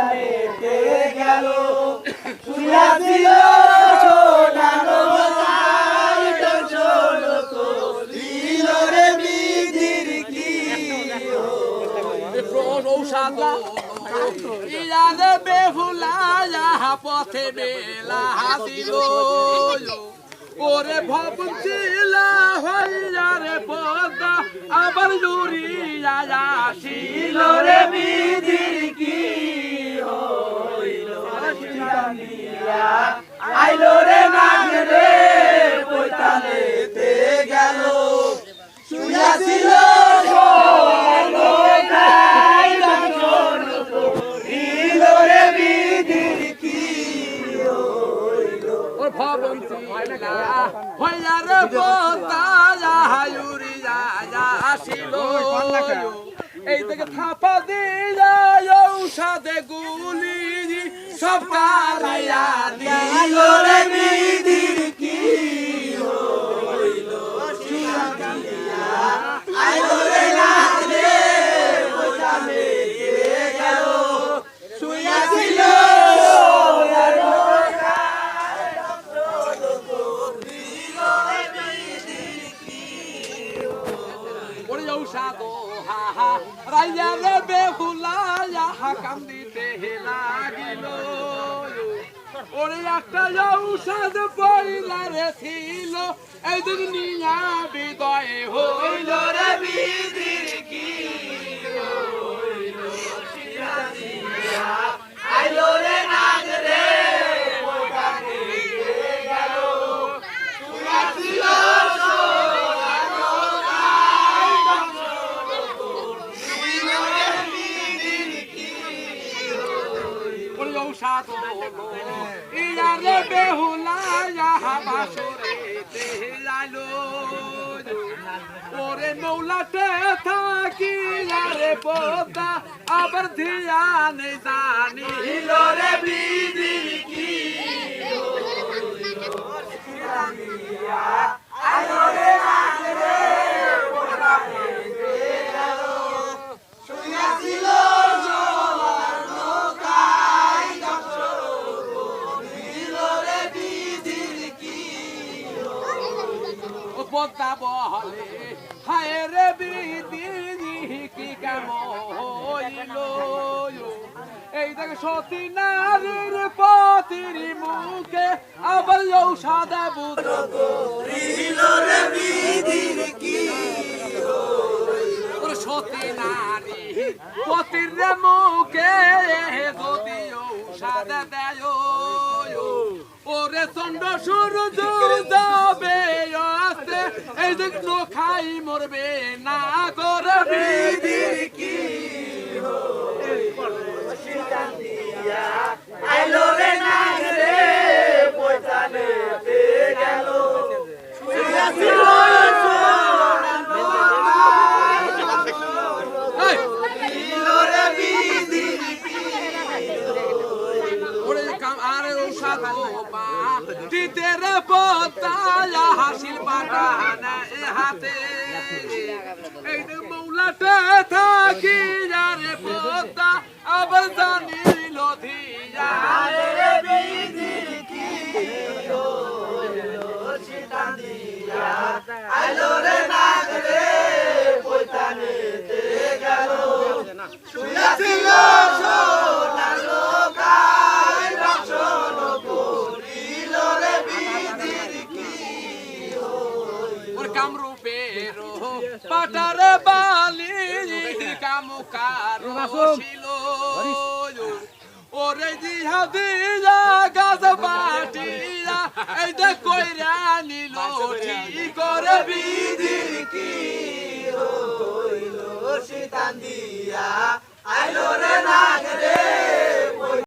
রে ইয়ারে বেহুলায়া পথে বেলা দিল ওরে ভবছিলা হইয়ারে পদা আবার জুরিয়া আসিল রে বিধির আইলো রে নাগ রে পৈতানেতে গেল। শুয়াছিল করিল রে হইয়ারে পদা হায়ুরিয়া আসিল এই থেকে থাপা দিয়া ঔষধে গুলি সব কারাইয়া দিল রে বিধির কি আইলো রে নাগ রে গেল। শুয়াছিল সোনালো ওরে ঔষধ হা হা রাইয়া রে বেহুলায়া হা কান্দিতে লাগিল। ওরে একটা ঔষধ পড়িলা রে ছিল এই দুনিয়া নিয়া বিদয় হইল রে বিধির কি আইলো রে নাগ রে পৈতানেতে গেল শুয়াছিল সোনালো মাথায় দর্শন করিল রে বিধির কি ওরে ঔষধ হলো ইয়া রে বেহুলায়া হা বাসরে লাইলো ওরে মৌলাতে থাকি রে পোতা আবার ধিয়ানে জানি। আইলো রে কি আইলো পোতা বহলে। হায় রে বিদিনি কি কাম হইল। এই দেখ সতী নারীর পতির মুখে আবার ঔষধ বুধ করিল রে বিধির কি সতী নারী পতির রে মুখে যদি ঔষধ দেয় ওরে চন্ড সূর্য যাবে আসতে এই দেখ খাই মরবে না বিধির কি আইলো রে নাগ রে পৈতানেতে গেল শুয়াছিল সোনালো মাথায় এই, করিল রে বিধির কি ওরে কাম আরে ঔষধ বা তিতের পতায়া হাসিল পাটানা এ হাতে। এই মৌলাতে থাকি যারে পতা, আবার জানিল ধিয়া রে বিধির কি দিয়া। রে নাগ রে পৈতানেতে গেল সোনালো গায় দর্শন করিল রে বিধির কি ওর কামরূপের পাটার বালি কামুকার ছিল। ওরে জিহা দিয়া গাছ বাটিয়া এই যে কইরা নিল ঠিক করে বিধির কি? হইল সিটান দিয়া আইলো